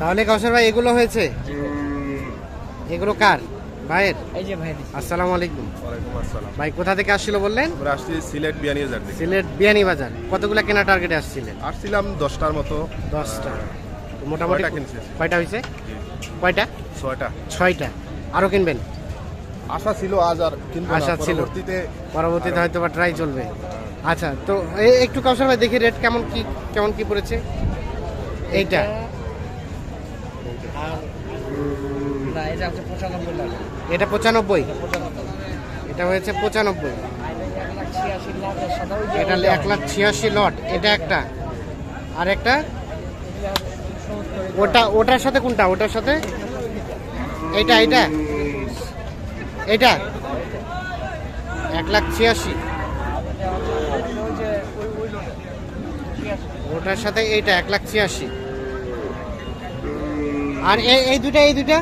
তাহলে কাউসার ভাই এগুলো হয়েছে? এগুলো কার? ভাইয়ের? এই যে ভাই আসসালামু আলাইকুম। ওয়ালাইকুম আসসালাম। ভাই কোথা থেকে আসছিল বললেন? আমরা আসছি সিলেট বিয়ানীবাজার থেকে। সিলেট বিয়ানি বাজার। কতগুলা কেনা টার্গেটে আসছিলেন? আসছিলাম দশটার মতো। দশটা। তো মোটামুটি। কয়টা হয়েছে? কয়টা? ছয়টা। ছয়টা। আরও কিনবেন? আশা ছিল আজ আর কিন্তু আশা ছিল। পরবর্তীতে পরবর্তীতে হয়তো বা ট্রাই চলবে। আচ্ছা তো একটু কাউসার ভাই দেখি রেট কেমন কি কেমন কি পড়েছে? এইটা। আর এটা পঁচানব্বই এটা এটা হয়েছে পঁচানব্বই। এটা এক লাখ ছিয়াশি লট। এটা একটা। আর একটা? ওটা ওটার সাথে কোনটা? ওটার সাথে? এইটা এইটা? এইটা? এক লাখ এটা ছিয়াশি। ওটার সাথে এইটা এক লাখ ছিয়াশি। আর এই এই দুটা এই দুটা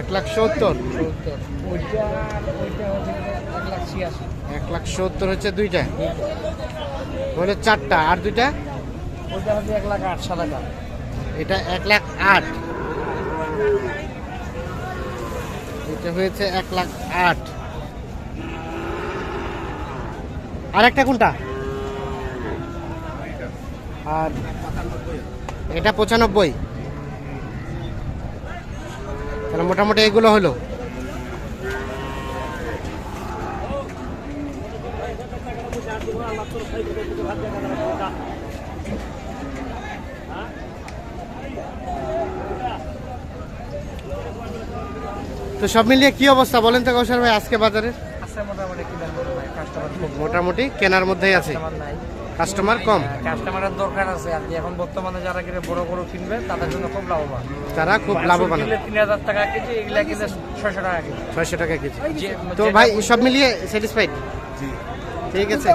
এক লাখ সত্তর। এক লাখ সত্তর হচ্ছে দুইটা। হলো চারটা। আর দুইটা? ওইটা হচ্ছে এক লাখ আট এটা এক লাখ আট। এটা হয়েছে এক লাখ আট। আর একটা কোনটা? আর এটা পঁচানব্বই। তাহলে মোটামুটি এগুলো হলো। তো সব মিলিয়ে কি অবস্থা বলেন তো কৌশল ভাই আজকে বাজারের? মোটামুটি কেনার মধ্যেই আছে। কাস্টমার কম? কাস্টমারের দরকার আছে। আর কি এখন বর্তমানে যারা কিনে বড় বড় কিনবে তাদের জন্য খুব লাভবান। তারা খুব লাভবান। তিন হাজার টাকা কেজি এগুলা কিনলে ছয়শো টাকা কেজি। ছয়শো টাকা কেজি। তো ভাই সব মিলিয়ে স্যাটিসফাইড জি। ঠিক আছে।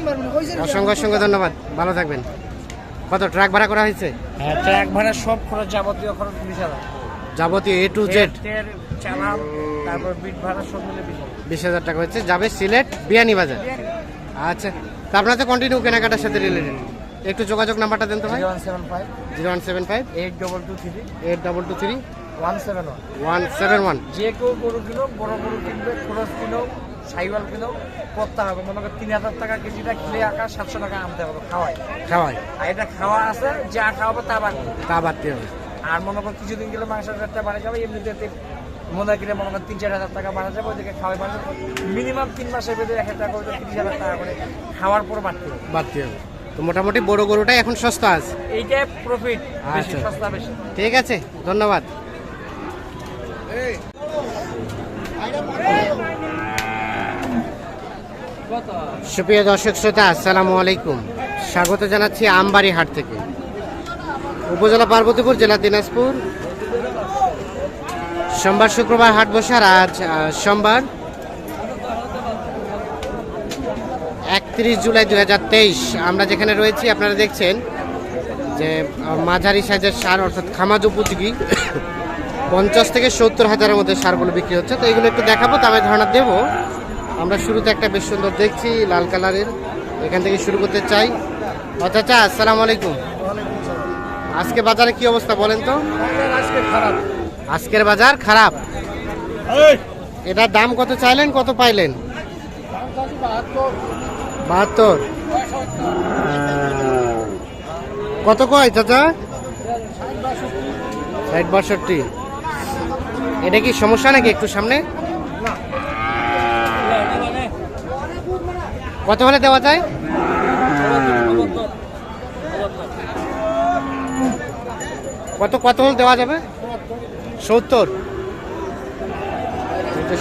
অসংখ্য অসংখ্য ধন্যবাদ। ভালো থাকবেন। কত ট্রাক ভাড়া করা হয়েছে? হ্যাঁ ট্রাক ভাড়া সব খরচ যাবতীয় খরচ বিশ হাজার। যাবতীয় এ টু জেড চালান তারপর বিট ভাড়া সব মিলে বিশ হাজার। টাকা হচ্ছে। যাবে সিলেট বিয়ানি বাজার আচ্ছা। তা আপনার তো কন্টিনিউ কেনাকাটার সাথে রিলেটেড একটু যোগাযোগ নাম্বারটা দেন তো ভাই। One seven five. Zero one seven five. Eight double two three. Eight double two three. One seven one. One seven one. যে কেউ গরু কিনো বড় গরু কিনবে খরচ কিনো সাইওয়াল কিনো করতে হবে। মনে তিন হাজার টাকা কেজিটা কিনে আঁকা সাতশো টাকা আনতে হবে খাওয়াই খাওয়াই আর এটা খাওয়া আছে যা খাওয়াবে তা বাকি তা বাড়তে হবে। আর মনে করো কিছুদিন গেলে মাংসের রেটটা বাড়ে যাবে এমনিতে মনে কিনে মনে করো তিন চার হাজার টাকা বাড়া যাবে ওইদিকে খাওয়াই বাড়া যাবে। মিনিমাম তিন মাসের ভিতরে এক হাজার টাকা করে তিরিশ হাজার টাকা করে খাওয়ার পর বাড়তে বাড়তে হবে। তো মোটামুটি বড় গরুটাই এখন সস্তা আছে? এইটাই প্রফিট বেশি আচ্ছা। সস্তা বেশি। ঠিক আছে ধন্যবাদ। সুপ্রিয় দর্শক শ্রোতা আসসালামু আলাইকুম। স্বাগত জানাচ্ছি আমবাড়ি হাট থেকে। উপজেলা পার্বতীপুর জেলা দিনাজপুর সোমবার শুক্রবার হাট বসার আজ সোমবার একত্রিশ জুলাই দু হাজার তেইশ। আমরা যেখানে রয়েছি আপনারা দেখছেন যে মাঝারি সাইজের সার অর্থাৎ খামাজ উপযোগী। পঞ্চাশ থেকে সত্তর হাজারের মধ্যে সারগুলো বিক্রি হচ্ছে। তো এগুলো একটু দেখাবো তবে ধারণা দেব। আমরা শুরুতে একটা বেশ সুন্দর দেখছি লাল কালারের। এখান থেকে শুরু করতে চাই। আচ্ছা আসসালামু আলাইকুম। আজকে বাজারে কি অবস্থা বলেন তো? আজকে খারাপ। আজকের বাজার খারাপ। এটার দাম কত চাইলেন কত পাইলেন? বাহাত্তর। কত কয় চাচা? ষাট বাষট্টি। এটা কি সমস্যা নাকি একটু সামনে? কত হলে দেওয়া যায়? কত কত হলে দেওয়া যাবে? সত্তর।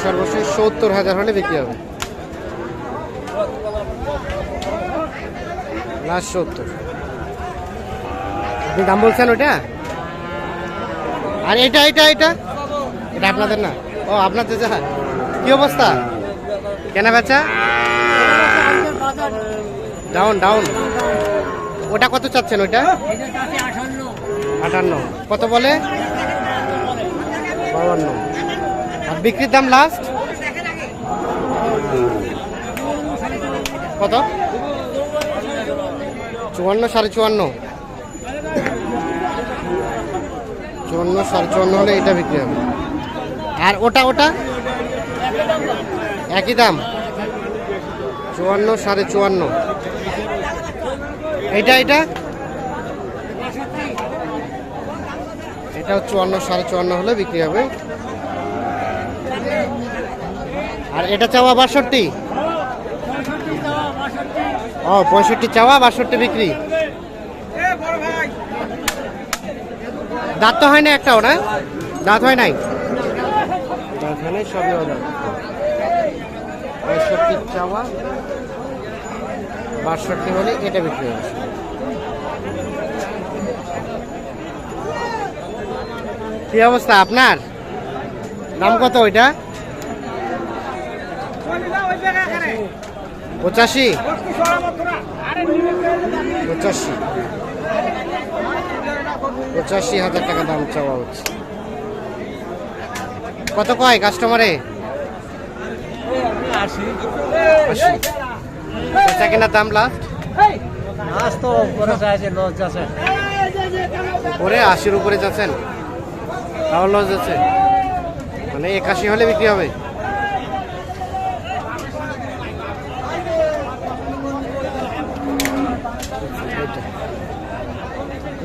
সর্বশেষ সত্তর হাজার হলে বিক্রি হবে। সত্তর। আপনি দাম বলছেন ওটা আর এটা এটা এটা? এটা আপনাদের না? ও আপনাদের যা কি অবস্থা? কেনা বেচা? ডাউন ডাউন ওটা কত চাচ্ছেন ওইটা? আটান্ন। কত বলে? বাউান্ন। আর বিক্রির দাম লাস্ট কত? চুয়ান্ন সাড়ে চুয়ান্ন। চুয়ান্ন সাড়ে চুয়ান্ন হলে এটা বিক্রি হবে। আর ওটা ওটা? একই দাম। চুয়ান্ন সাড়ে চুয়ান্ন। এটা এটা এটাও চুয়ান্ন, সাড়ে চুয়ান্ন হলে বিক্রি হবে। আর এটা চাওয়া বাষট্টি? ও, পঁয়ষট্টি চাওয়া, বাষট্টি বিক্রি। দাঁত তো হয় না একটাও, না? দাঁত হয় নাই? সবই পঁয়ষট্টি চাওয়া, বাষট্টি হলে এটা বিক্রি হবে। কি অবস্থা আপনার? দাম কত ওইটা? পঁচাশি? পঁচাশি। পঁচাশি হাজার টাকা দাম চাওয়া হচ্ছে। কত কয় কাস্টমারে? বেচা কেনার দাম লাস্ট উপরে আশির উপরে যাচ্ছেন? তাও লস যাচ্ছে মানে একাশি হলে বিক্রি হবে।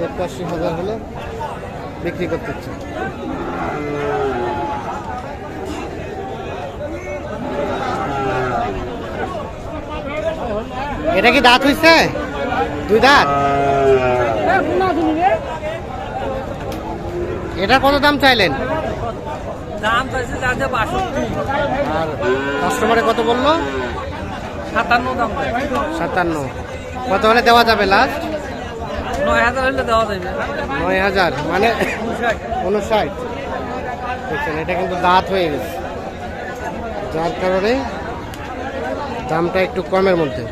একাশি হাজার হলে বিক্রি করতে হচ্ছে এটা কি দাঁত হইছে? দুই দাঁত? এটা কত দাম চাইলেন? দাম চাইছে যাতে বাষট্টি। আর কাস্টমারে কত বলল? সাতান্ন দাম সাতান্ন। কত হলে দেওয়া যাবে লাস্ট নয় হাজার হলে দেওয়া যাবে। নয় হাজার মানে উনষাট। দেখছেন এটা কিন্তু দাঁত হয়ে গেছে। যার কারণে দামটা একটু কমের মধ্যে।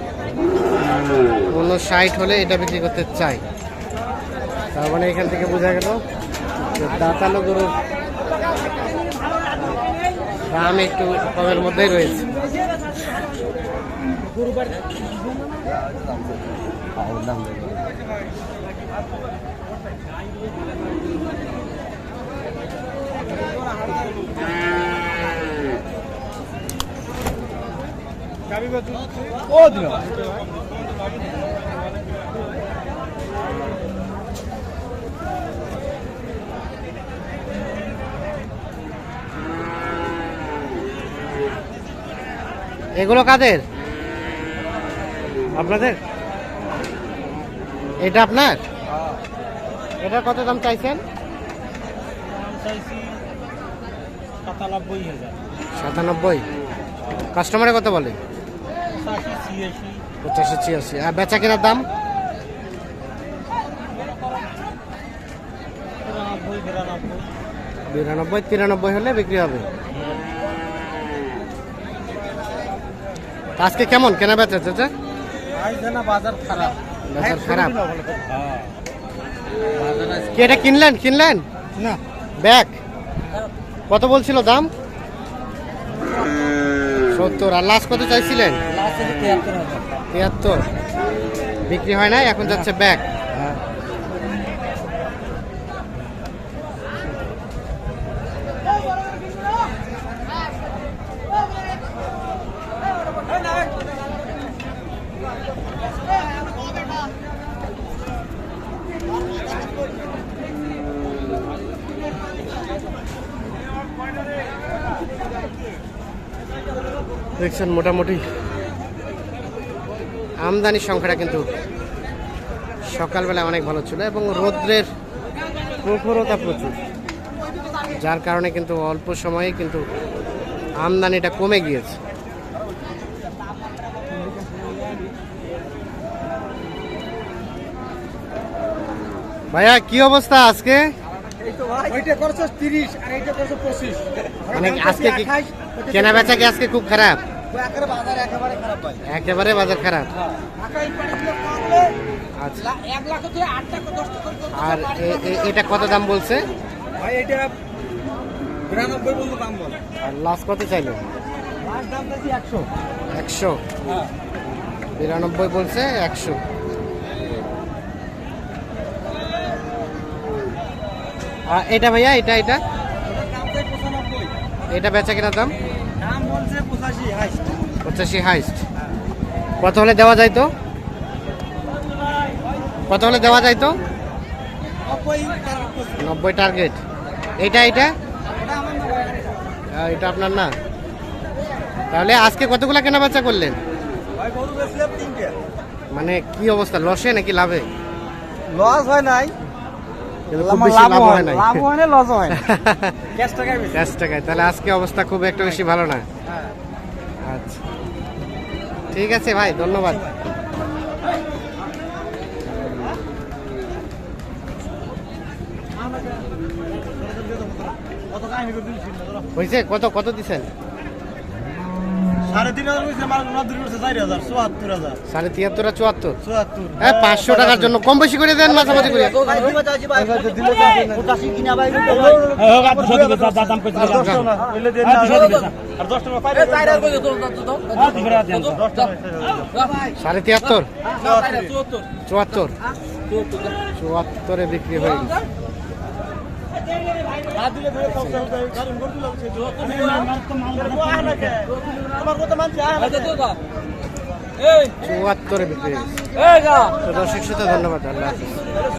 উনষাট হলে এটা বিক্রি করতে চাই। তার মানে এখান থেকে বোঝা গেল দাঁতালো গরুর দাম একটু কমের মধ্যেই রয়েছে। এগুলো কাদের? আপনাদের? এটা আপনার? এটা কত দাম চাইছেন? সাতানব্বই। কাস্টমারে কত বলে? পঁচাশি ছিয়াশি। আর বেচা কেনার দাম? বিরানব্বই তিরানব্বই হলে বিক্রি হবে। আজকে কেমন? কেনা বেচা চাচা বাজার খারাপ। বাজার খারাপ? কি এটা কিনলেন? কিনলেন? না। ব্যাগ? কত বলছিল দাম? সত্তর। আর লাস্ট কত চাইছিলেন? তিয়াত্তর বিক্রি হয় না এখন যাচ্ছে ব্যাগ। দেখছেন মোটামুটি আমদানির সংখ্যাটা কিন্তু সকালবেলা অনেক ভালো ছিল এবং রৌদ্রের প্রখরতা প্রচুর, যার কারণে কিন্তু অল্প সময়ে কিন্তু আমদানিটা কমে গিয়েছে। ভাইয়া, কি অবস্থা আজকে? ওইটা করছ তিরিশ আর এইটা করছ পঁচিশ। মানে আজকে কি কেনা বেচা কি আজকে খুব খারাপ? একেবারে বাজার খারাপ খারাপ। আচ্ছা। আর এটা কত দাম বলছে? আর লাস্ট কত চাইলো? একশো। হ্যাঁ। বিরানব্বই বলছে একশো। এটা ভাইয়া, এটা এটা? এটা বেচা কিনা দাম? পঁচাশি হাইস্ট। কত হলে দেওয়া যায় তো? কত হলে দেওয়া যায় তো? নব্বই টার্গেট। এটা এটা? এটা আপনার না। তাহলে আজকে কতগুলো কেনা বেচা করলেন? মানে কি অবস্থা, লসে নাকি লাভে? লস হয় নাই। তাহলে আজকে অবস্থা খুব একটা বেশি ভালো না। হ্যাঁ। আচ্ছা। ঠিক আছে ভাই ধন্যবাদ। হয়েছে কত কত দিছেন? সাড়ে তিন হাজার কইছে মাল না দুই করছে চার হাজার চুয়াত্তর হাজার। সাড়ে তিয়াত্তর আর চুয়াত্তর? চুয়াত্তর। হ্যাঁ পাঁচশো টাকার জন্য কম বেশি করে দেন মাঝামাঝি করে। সাড়ে তিয়াত্তর? চুয়াত্তর। চুয়াত্তরে বিক্রি হয়ে গেছে। চুয়াত্তরে বিক্রি দর্শক সাথে ধন্যবাদ আল্লাহ